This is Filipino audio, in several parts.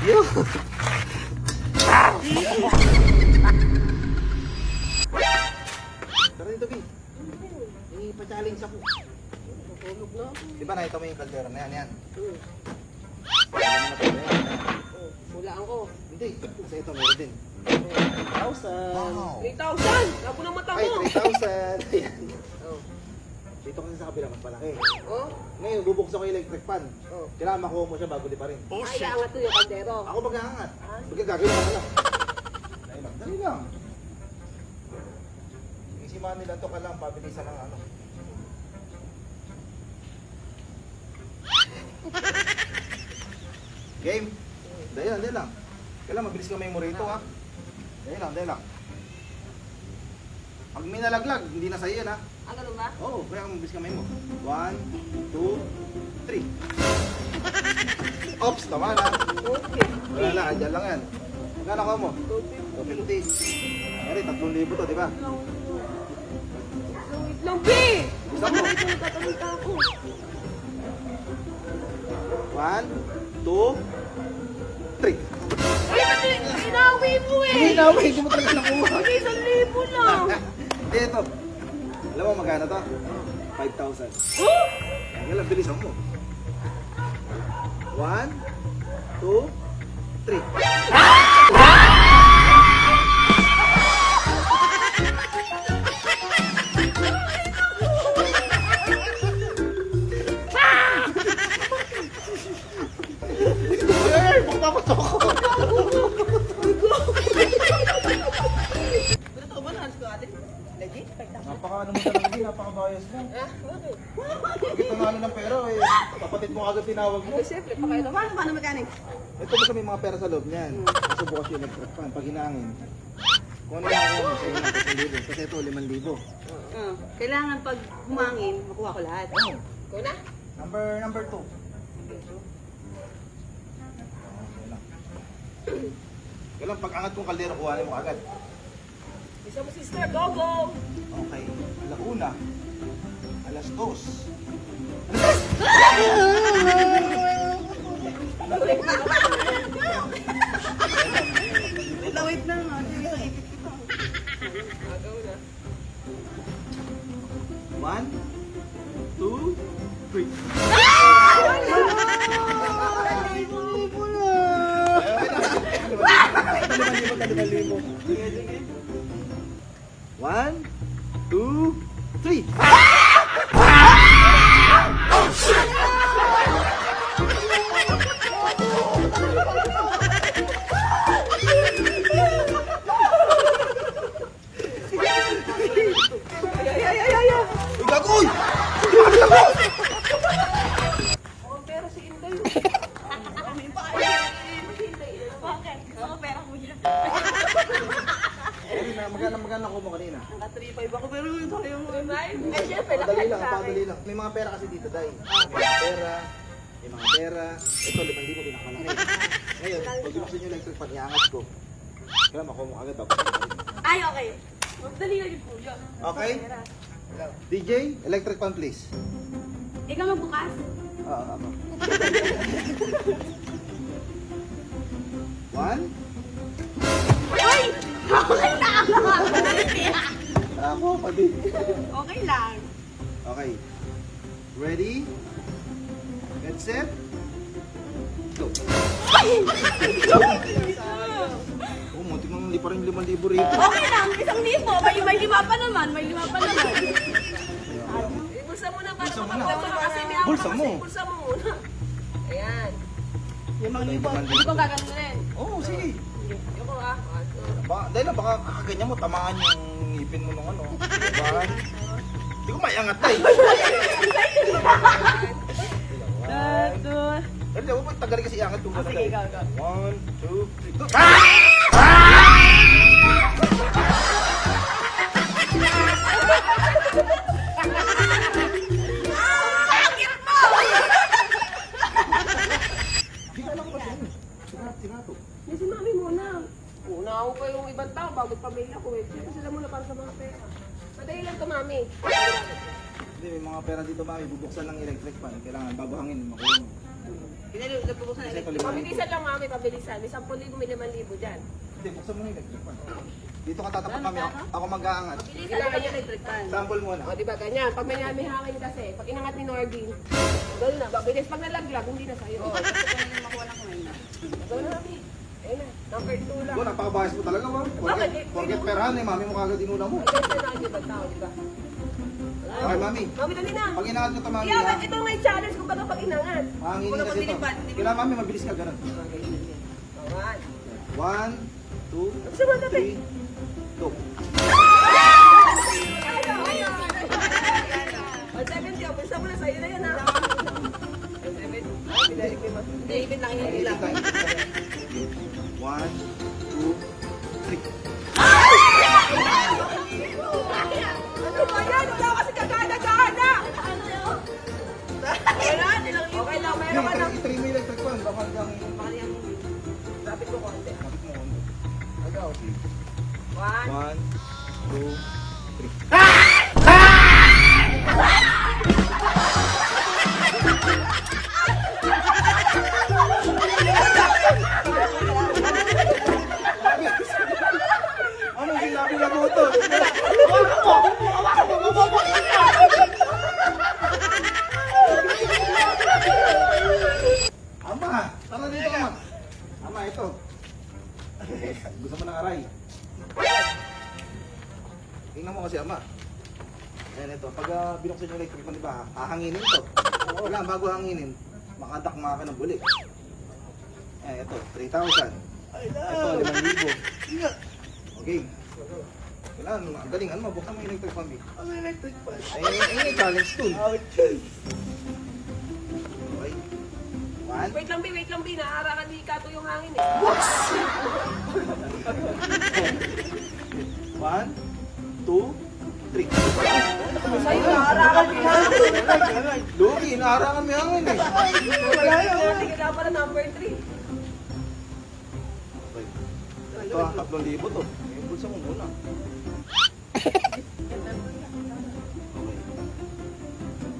Yo! Tara dito, Bi. Ipa-challenge ako. Tulog na. Di ba nakita mo yung kaldera na yan? Yan. Hmm. Na. Oh, Hulaan ko. Hindi. Kasi ito meron din. 1,000. Wow! 3,000! Labo ng mata Ay, mo! 3,000! Ayan. Oh. Dito kasi sa kabila mas malaki. Oh? Ngayon, bubuksan ko yung electric fan. Oh. Kailangan makuha mo siya bago di pa rin. Ay, angat to yung kaldero. Ako mag-aangat. Bagay gagawin ko na lang. Dali lang. Dali lang. Isimahan nila to ka lang, pabilisan ng ano. Game. Dali lang, dali lang. Kailangan mabilis ka may rito ha. Dali lang, dali lang. Pag may nalaglag, hindi na sa'yo yan ha. Ah, ganun ba? Oo, oh, kaya mabilis kamay mo. One, two, three. Ops, tama na. Okay. Wala na, andyan lang yan. Magkano ka mo? 250. 250. Ayari, 3,000 to, di ba? Lang, B! Isa mo. Tatalita ako. One, two, three. Inawi mo eh! Wait, hindi mo talaga nakuha. Hindi, isang libo lang. Hindi, ito. Alam mo magkano to? 5,000. Oh! Kaya lang, bilisan mo. One, two, three. Ay, magpapatok ko. Ano ba na ko ate? Legit? Napaka ano mo talaga, napaka-bias mo. Ah, bakit? Kita nga ano ng pera eh. Kapatid mo agad tinawag mo. Ay, siyempre, pakita. Paano, paano mechanics? Ito basta may mga pera sa loob niyan. Kaso bukas yung electric fan. Pag hinangin. Kung ano yung ako mo sa inyo, 3,000. Kasi ito, 5,000. Ah, kailangan pag humangin, makuha ko lahat. Oh, Ikaw na? number number 2. Kailan pag angat kong kaldero, kuhanin mo agad. Isa mo sister, go, go! Okay. Alauna. Alas dos. Wait lang, wait lang. ah. Agaw na. One, two, three. One, Magana magana ko mo kanina. Naka 3-5 ako pero yung tayo mo. Revive? Ay, siyempre, Padali lahat lang, sa padali lang. May mga pera kasi dito, Day. May mga pera, may mga pera. Ito, 5,000 pinakamalaki. Ngayon, pag gusto nyo electric fan, iangat ko. Kaya makuha mo agad ako. Ay, okay. Magdali na yung puyo. Okay? DJ, electric fan please. Ikaw magbukas. Oo, ako. One. Ay! Okay lang! Ako, pati. okay lang. Okay. Ready? Get set. Go. Oh, muntik nang hindi pa rin 5,000 rito. Okay lang, isang libo. May, may lima pa naman, may lima pa naman. Eh, bulsa mo na para Bulsa mo na. Bulsa mo. Bulsa mo muna. Ayan. Limang libo. Hindi ko gaganunin. Oo, oh, sige. Ba, dahil lang, baka kakaganyan mo, tamaan yung ngipin mo nung ano. Diba? Hindi ko maiangat na eh. Tato. Dahil lang, huwag tagalin kasi iangat Ah, sige, ikaw, ikaw. One, two, three, go. Hindi Lang mami. Hindi, may mga pera dito mami, bubuksan ng electric fan. Kailangan bago hangin, makuha mo. Pinali, na Kasi ito, limang libo. Pabilisan lang, mami, pabilisan. May 10,000, may 5,000 dyan. Hindi, buksan mo ng electric fan. Dito ka tatapat mami, ako, mag-aangat. Kailangan niya electric fan. Sample muna. O, di ba, ganyan. Pag may may hangin kasi, pag inangat ni Nordin, gano'n na, babilis. Pag nalaglag, hindi na sa'yo. Oo, yung makuha ng kumain na. Gano'n na, na, number 2 lang. Bo, napakabayas mo talaga ba? Forget, Bakit? forget perahan eh, mami mo kagad inuna mo. Ay, kasi na, ibang tao, di ba? Okay, mami. Mami, dali na. Pag inaangat mo ito, mami, Kaya, ha? ito may challenge kung baga pag inangat. Mahanginin Wala kasi ito. pabilipan, hindi Kailangan mami, mabilis ka ganun. Awan. One, two, Gusto mo tabi? three, go. Ang 70, oh, pulsa mo na sa'yo na yan, ha? Ang 70. Ay, Hindi, ibig lang, Ay, hindi lang. ikit lang. One, two, three. Ano ba yan? Wala kasi kagana-gana! Wala, nilang Okay lang, meron ka ng... Itry mo yung electric fan, baka hanggang... Baka yung Lapit ko konti. Kapit mo konti. Go. One. One, two, three. Ama, tara dito ama. Ama, ito. Gusto mo ng aray? Tingnan mo kasi ama. Ayan ito, pag uh, binuksan yung electric fan, di ba, hahanginin to. Wala, bago hanginin, makadakma ka ng buli. Ayan, ito, 3,000. Ito, 5,000. Okay. Kailangan, ang galing, ano, buksan mo yung electric fan. Ang electric fan. Ay, ay, ay, challenge tool. Okay. One, Wait lang, B. Wait lang, B. Naarakan ni Kato yung hangin, eh. one, two, three. Sa'yo, naarakan ni Kato. Lugi, inaarangan mo yung hangin eh. Kailangan pala number 3. Ito, ah, tatlong libo to. Bulsa mo muna.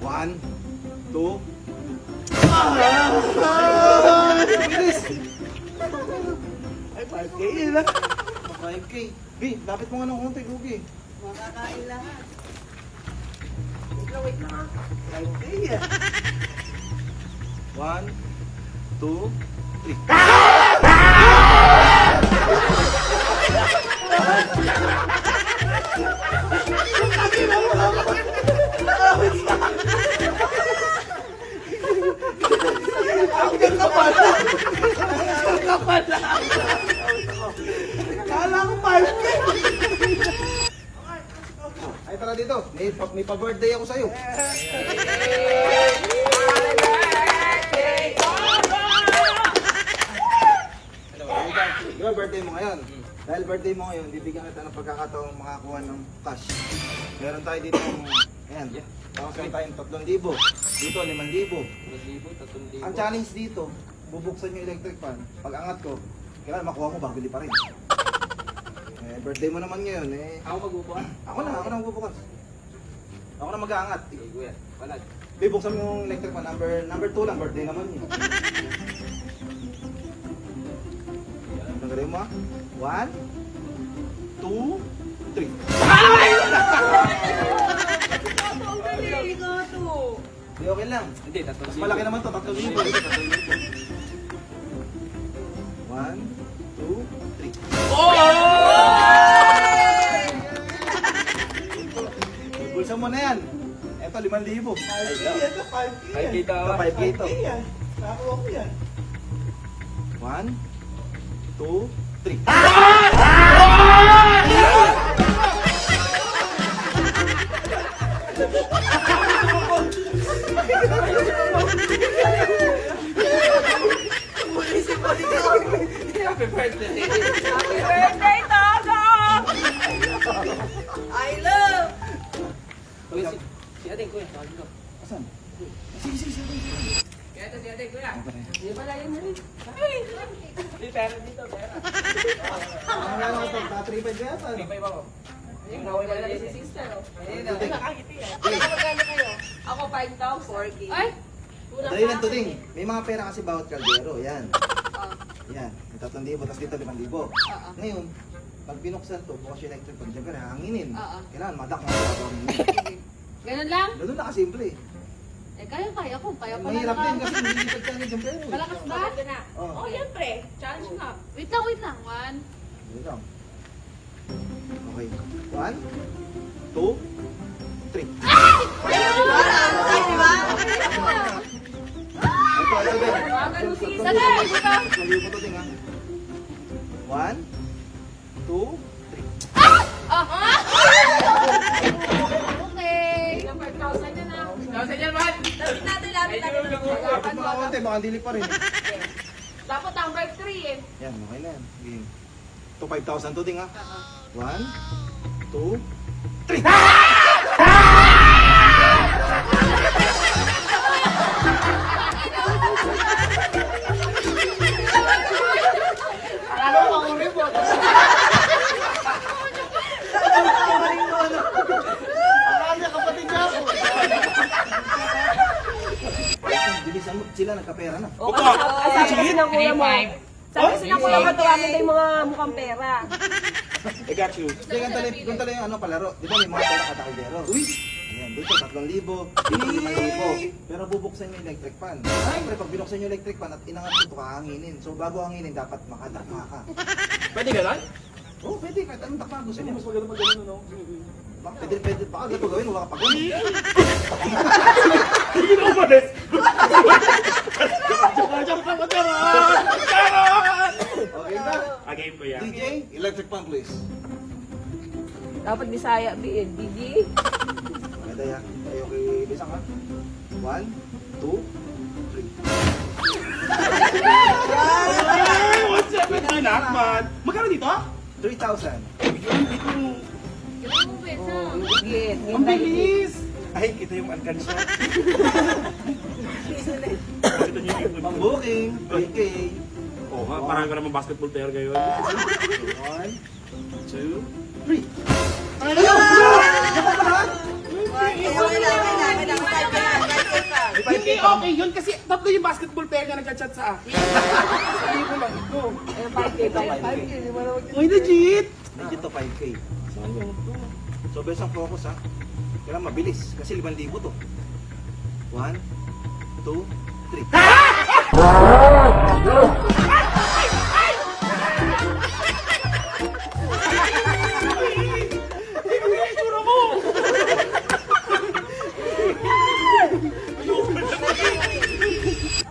One, two, Ah! Bilis! Ay, 5K yun lang. 5K. B, lapit mo nga ng konti, Lugi. Makakain lahat. Wait lang, wait lang, ah. 5K yan. One, two, three. Kala ko 5K. Ay, tara dito. May, pa- may pa-birthday ako sa'yo. Di ba birthday mo ngayon? Dahil birthday mo ngayon, bibigyan kita ng pagkakataong makakuha ng cash. Meron tayo dito ng, ayan, tapos meron tayong 3,000. Dito, 5,000. Ang challenge dito, bubuksan yung electric fan. Pag angat ko, kailangan makuha mo, babili pa rin. Eh, birthday mo naman ngayon, eh. Ako magbubukas? Ako na, ako na magbubukas. Ako na mag-aangat. Sige, kuya. Palag. Bibuksan mo yung electric fan, number number 2 lang, birthday naman yun. Tanggalin mo ah. One, two, three. Hindi, okay lang. Hindi, tatlo Mas malaki naman to, 3,000. One, two, three. Bulsa mo na yan. Eto, 5,000. Ito 5K Ay, yan. kita Ito, ka. 5K to. 5K yan. Nakuha ko yan. One, two, 3. Dali lang ding. eh. May mga pera kasi bawat kaldero. Yan. Yan. May 3,000, tapos dito 5,000. ah. Ngayon, pag binuksan to, bukas yung electric pan, syempre hanginin. Oo. Kailangan madak na. Sige. Ganun lang? Ganun na kasimple. Eh, kaya kaya ko. Kaya pala Mahirap din kasi hindi pagkangin yung pera. Malakas ba? Oh. Oh, yan pre. Challenge nga. Wait lang, wait lang. One. Wait lang. Okay. One, two, three. Ay, di ba? Ito, ito din. Na, to din ha. One, two, three. Ah! Okay. Yung 5,000 yun ah. Kasi yan, man! Lapit natin, lapit natin. Dapat mga konti, baka dili pa rin. Dapat number 3 eh. Yan, okay na yan. Game. Ito 5,000 to din ha. One, two, three. Bilisan ng kuya mo. Sabi kasi ng kuya mo, tawagan tayo yung mga mukhang pera. I got you. Hindi, ganito lang, ganito lang yung ano palaro. Di ba may mga pera kada kaldero? Uy! Ayan, dito 3,000, dito 5,000. Pero bubuksan yung electric fan. Siyempre, pag binuksan yung electric fan at inangat ito, hanginin. So bago hanginin, dapat makadakma ka. Pwede ka lang? Oo, oh, pwede. Kahit anong dakma gusto mo. Mas maganda mag gano'n, no? Baka pwede, pwede. Baka ganito gawin, wala ka pa ganun. Hindi na umalis! Joke ka magkaroon! Okay na. Again po yan. DJ, electric fan please. Dapat Bisaya, BN, BG. Maganda yan. Tayo kay Bisang ha. One, two, three. Ay, 170 na, man! Magkano dito? 3,000. Ganun mo, Besa. BN. Ang bilis! Ay, kita yung alkansya. Kita niyo yung Pang booking, 3K. Oo nga, parang ka naman basketball player ngayon. One, two, three. May 5K Hindi okay yun kasi tatlo yung basketball player na nagchat sa akin. Sabi ko lang ito. Ayun, 5K, 5K. Uy, legit! Legit to 5K. So, best ang focus ha. Kailangan mabilis kasi 5,000 to. One, two, three.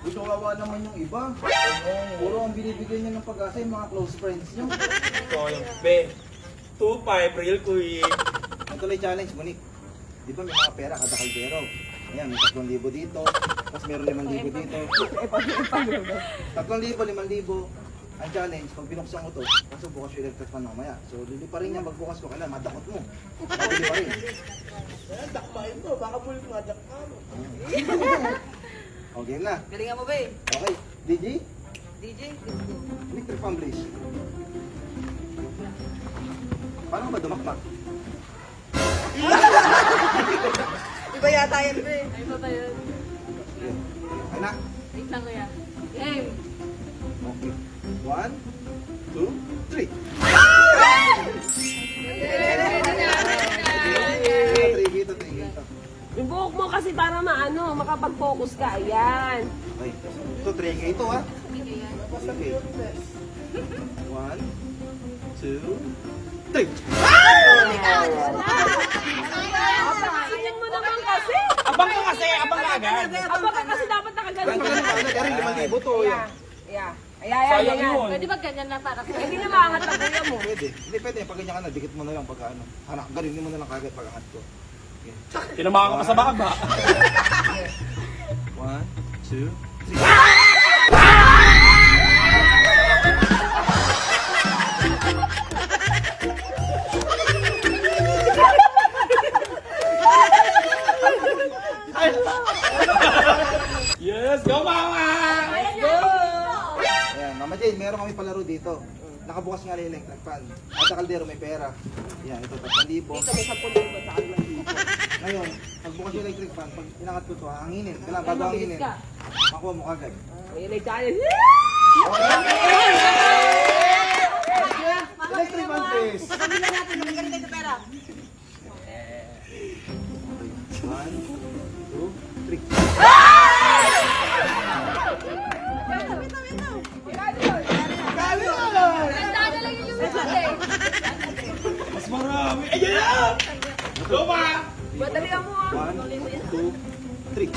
Gusto kawa naman yung iba. Puro ang binibigyan niya ng pag-asa yung mga close friends niyo. Ito yung be. 2-5, real quick. Ang tuloy challenge, Monique. Di ba may mga pera kada kaldero? Ayan, may 3,000 dito. Tapos meron 5,000 dito. 3,000, 5,000. Ang challenge, pag binuksan mo to, kaso bukas yung electric fan mamaya. So, lili pa rin yan magbukas ko. Kailan, madakot mo. Mabili pa rin. Eh, dakmain mo. Baka yung madakma mo. O, game na. Galingan mo ba eh? Okay. DJ, DJ? electric fan please. Paano ba dumakmak? Iba yata yan ba eh? Ay, ba tayo? Ay na. Wait lang, kuya. Game. Okay. One, two, three. Yung buhok mo kasi para maano, makapag-focus ka. Ayan. Okay. Ito, 3K ito ha. 3K. One, two, three. Apatingin mo naman kasi. Abang ka kasi, abang ka agad. Aba ka kasi dapat nakagaling. Nagkaroon, limang libo to. Yeah. Yeah. Ayan, ayan, ayan. yun. Pwede ba ganyan na para sa... Hindi na maangat ang kuya mo. Pwede. Hindi pwede. Pag ganyan ka na, dikit mo na lang pagka ano. Hanak, galing mo na lang kagad pag angat ko. Tinamaan ka pa sa baba. One, two, three. Dito. nakabukas nga na yung electric fan. At sa kaldero may pera. Yan, ito 3,000. Dito may 10,000 sa dito. Ngayon, pagbukas yung electric fan, pag inangat ko to, hanginin. Kailangan bago hanginin. Makuha mo kagad. Ayun ay challenge. Electric fan please. Sabihin natin, magkakalit tayo sa pera. One, two, three. Ayan na! Luma! Madalian mo ah. One, two, three.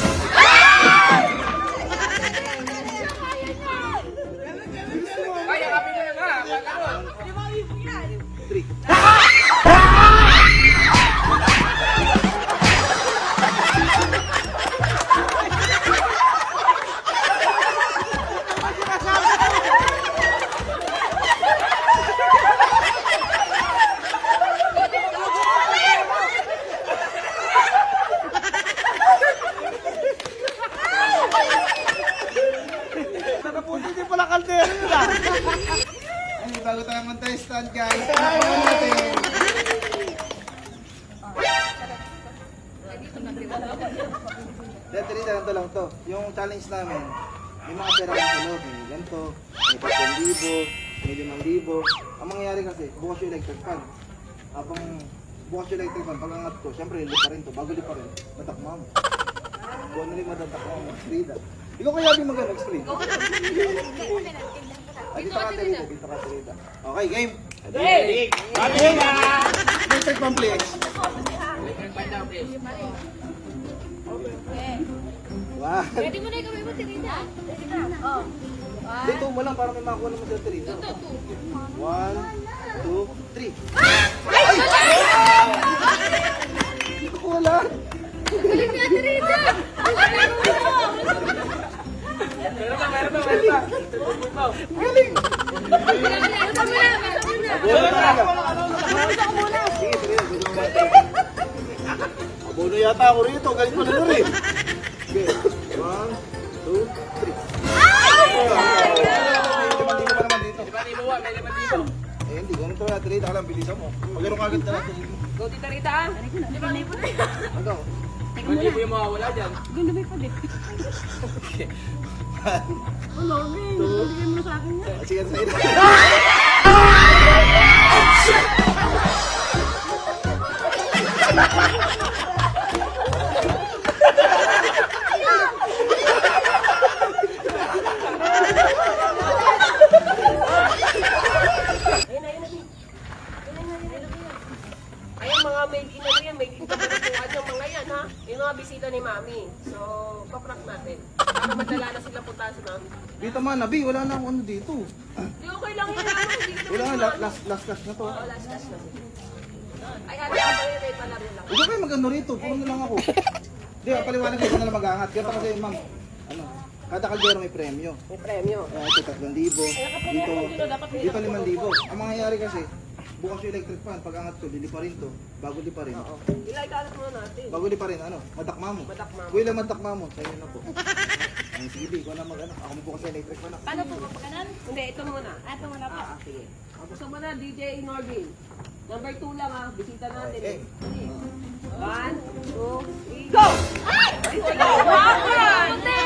Ay, bago tayo contestant guys. Ano natin? Dito rin ganito lang to. Yung challenge namin, may mga pera lang sa loob. May ganito, may 3,000, may 5,000. Ang mangyayari kasi, bukas yung electric fan. Habang bukas yung electric fan, pag angat ko, syempre lipa rin to. Bago lipa rin, matakma mo. Buwan na rin matatakma mo, Frida. Ikaw kaya di mag explain Ay, dito ka Terida, dito ka Terida. Okay, game. Hey! Kapit na! Fan please. Wow. Pwede mo na ikaw mo, Tirina. Oh. Dito mo lang para may makuha naman sa Terida. One, two, three. Dito ko wala. Galing nga, Tirina. Meron pa, meron pa, meron pa. Galing. Ito mo na, ito mo na. Abono yata ako rito. Galing pa na rin. Okay. One, two, three. May limang libo pa libo, may limang libo. Eh, hindi. Ganito na. Terida ka lang. Bilisan mo. Pag ganun kagad na natin. Go Tita Rita ah. Ano? Limang libo yung mawawala dyan. Ah, Sige, sige. Ayun na, ayun na. Ayun mga made in ano yan, made in kabalutuan yung mga yan ha. Yung mga bisita ni Mami. So, paprank natin. Para madala na sila punta si Mami. Dito man, Nabi. Wala na akong ano dito. Di okay lang yun ano. Hindi Wala na. ano. Last, last cash na to. Oo, last last na. Ay, ate, ako yun, may palaro lang. Huwag kayo mag-ano rito. Puro na lang ako. Hindi, paliwanag kayo na lang mag-aangat. Ganito kasi, ma'am. Ano? Kada kaldero may premyo. May premyo. Uh, ito 3,000. Dito, dito 5,000. Ang mangyayari kasi, bukas yung electric fan. Pag angat ko, lilipa rin to. Bago lipa rin. Oo. Ilay kalat muna natin. Bago lipa rin, ano? Madakma mo. Madakma mo. Kuya lang madakma mo. Sa'yo na po. Ay, sige, di. Ikaw na mag-ano. Ako mo bukas yung electric fan. ah. Paano po mapaganan? Hindi, ito muna. Ah, ito muna po. Ah, ah, sige. Ah, Gusto mo na, DJ Norvin. Number 2 lang ah. Bisita natin. Okay. eh. Sige. One, two, three, go! Ay, wala. Wala.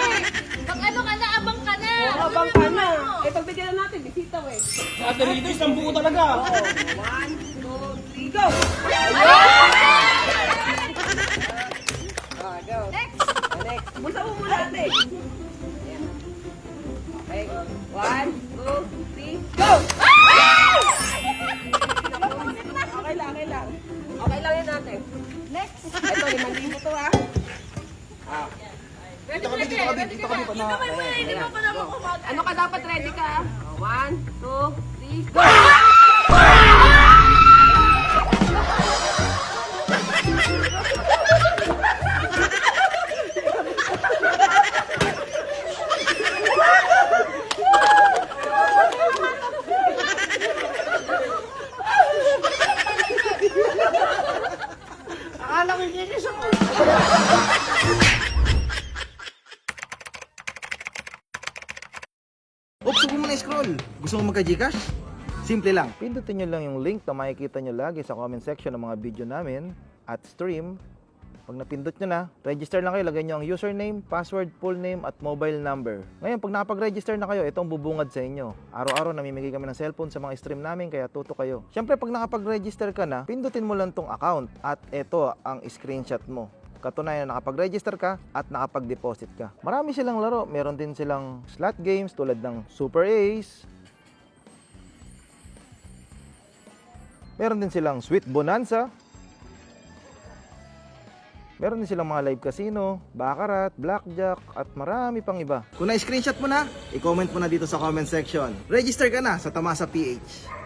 Pag ano ka na, abang ka na. Habang ka na. Eh, pagbigyan na natin, bisita eh. Ate Rito, isang buo talaga. One, two, three, go! Ah, go. Next. Next. Bulsa mo muna ate. Ayan. Okay. One, two, three, go! Dito kami, dito kami pa hindi mo naman. Ano ka dapat ready ka? One, two, three, go! Akala ko kikis ako. Oops, huwag mo na scroll. Gusto mo magka-Gcash? Simple lang. Pindutin nyo lang yung link na makikita nyo lagi sa comment section ng mga video namin at stream. Pag napindot nyo na, register lang kayo. Lagay nyo ang username, password, full name, at mobile number. Ngayon, pag nakapag-register na kayo, ito ang bubungad sa inyo. Araw-araw namimigay kami ng cellphone sa mga stream namin, kaya tuto kayo. Siyempre, pag nakapag-register ka na, pindutin mo lang tong account at ito ang screenshot mo. Katunayan na nakapag-register ka at nakapag-deposit ka. Marami silang laro. Meron din silang slot games tulad ng Super Ace, Meron din silang Sweet Bonanza. Meron din silang mga live casino, baccarat, blackjack, at marami pang iba. Kung na-screenshot mo na, i-comment mo na dito sa comment section. Register ka na sa Tamasa PH.